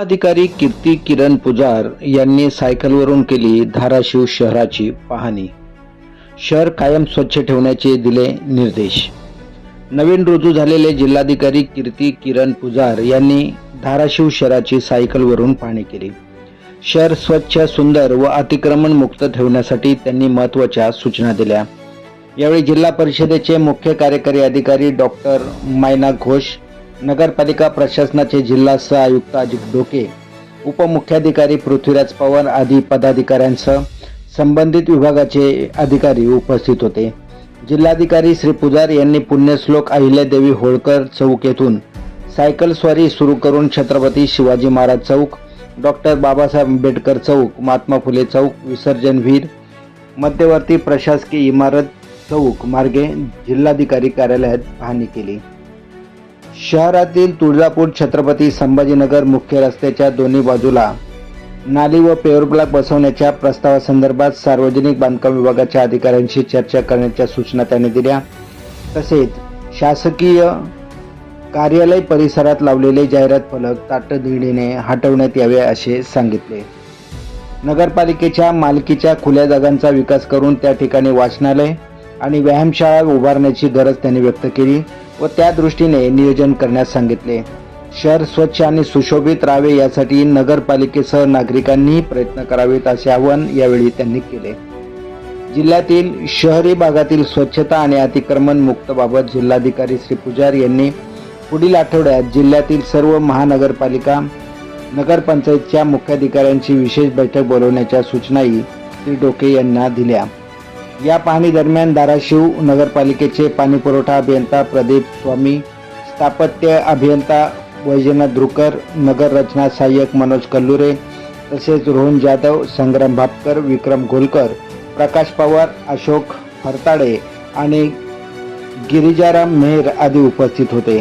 जिल्हाधिकारी कीर्ती किरण पुजार यांनी सायकलवरून केली धाराशिव शहराची पाहणी. शहर कायम स्वच्छ ठेवण्याचे दिले निर्देश. नवीन रुजू झालेले जिल्हाधिकारी कीर्ती किरण पुजार यांनी धाराशिव शहराची सायकलवरून पाहणी केली. शहर स्वच्छ सुंदर व अतिक्रमण मुक्त ठेवण्यासाठी त्यांनी महत्त्वाच्या सूचना दिल्या. यावेळी जिल्हा परिषदेचे मुख्य कार्यकारी अधिकारी डॉक्टर मायना घोष नगरपालिका प्रशासनाचे जिल्हा सह आयुक्त अजित डोके उपमुख्याधिकारी पृथ्वीराज पवार आदी पदाधिकाऱ्यांसह संबंधित विभागाचे अधिकारी उपस्थित होते. जिल्हाधिकारी श्री पुजार यांनी पुण्यश्लोक अहिल्यादेवी होळकर चौक येथून सायकल स्वारी सुरू करून छत्रपती शिवाजी महाराज चौक डॉक्टर बाबासाहेब आंबेडकर चौक महात्मा फुले चौक विसर्जन वीर मध्यवर्ती प्रशासकीय इमारत चौक मार्गे जिल्हाधिकारी कार्यालयात पाहणी केली. शहरातील तुळजापूर छत्रपती संभाजीनगर मुख्य रस्त्याच्या दोन्ही बाजूला नाली व पेवर ब्लॉक बसवण्याच्या प्रस्तावासंदर्भात सार्वजनिक बांधकाम विभागाच्या अधिकाऱ्यांशी चर्चा करण्याच्या सूचना त्यांनी दिल्या. तसेच शासकीय कार्यालय परिसरात लावलेले जाहिरात फलक तातडीने हटवण्यात यावे असे सांगितले. नगरपालिकेच्या मालकीच्या खुल्या जागांचा विकास करून त्या ठिकाणी वाचनालय आणि व्यायामशाळा उभारण्याची गरज त्यांनी व्यक्त केली. व त्या दृष्टीने नियोजन करण्यास सांगितले. शहर स्वच्छ आणि सुशोभित राहावे यासाठी नगरपालिकेसह नागरिकांनीही प्रयत्न करावेत असे आवाहन यावेळी त्यांनी केले. जिल्ह्यातील शहरी भागातील स्वच्छता आणि अतिक्रमण मुक्तबाबत जिल्हाधिकारी श्री पुजार यांनी पुढील आठवड्यात जिल्ह्यातील सर्व महानगरपालिका नगरपंचायतच्या मुख्याधिकाऱ्यांची विशेष बैठक बोलवण्याच्या सूचनाही श्री डोके यांना दिल्या. या पाहणी दरम्यान धाराशिव नगरपालिकेचे पाणीपुरवठा अभियंता प्रदीप स्वामी स्थापत्य अभियंता वैजनाथ द्रुकर नगर रचना सहाय्यक मनोज कल्लुरे तसेच रोहन जाधव संग्राम भापकर विक्रम घोलकर प्रकाश पवार अशोक फरताडे आणि गिरिजाराम मेहर आदी उपस्थित होते.